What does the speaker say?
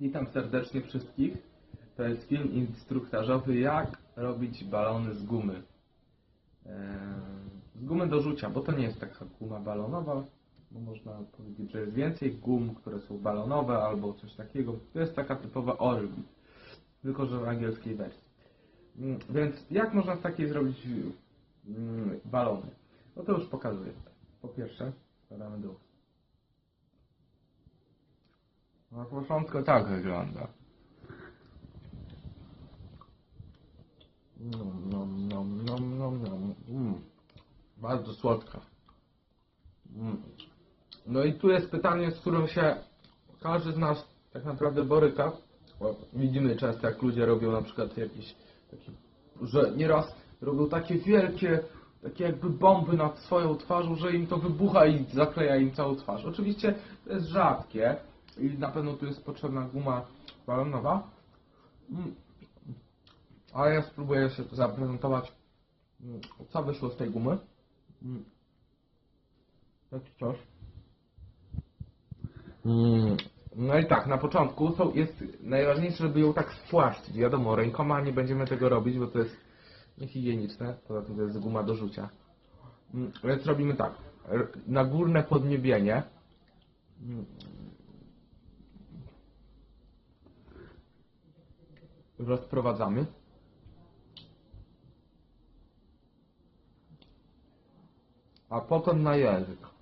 Witam serdecznie wszystkich. To jest film instruktażowy jak robić balony z gumy. Eee, Z gumy do rzucia, bo to nie jest taka guma balonowa, bo można powiedzieć, że jest więcej gum, które są balonowe albo coś takiego. To jest taka typowa Orbit, tylko że w angielskiej wersji. Mm, Więc jak można z takiej zrobić mm, balony? No to już pokazuję. Po pierwsze, wkładamy do ust. Na początku tak wygląda. Nom, nom, nom, nom, nom, nom. Mm. Bardzo słodka. Mm. No i tu jest pytanie, z którym się każdy z nas tak naprawdę boryka. Bo widzimy często, jak ludzie robią na przykład jakieś takie, że nieraz robią takie wielkie, takie jakby bomby nad swoją twarzą, że im to wybucha i zakleja im całą twarz. Oczywiście to jest rzadkie i na pewno tu jest potrzebna guma balonowa. Mm. Ale ja spróbuję się zaprezentować, mm, co wyszło z tej gumy. Mm. Coś. No i tak, na początku są, jest najważniejsze, żeby ją tak spłaszczyć. Wiadomo, rękoma nie będziemy tego robić, bo to jest niehigieniczne. Poza tym to jest guma do rzucia. Więc robimy tak. Na górne podniebienie mm, rozprowadzamy. A potem na język.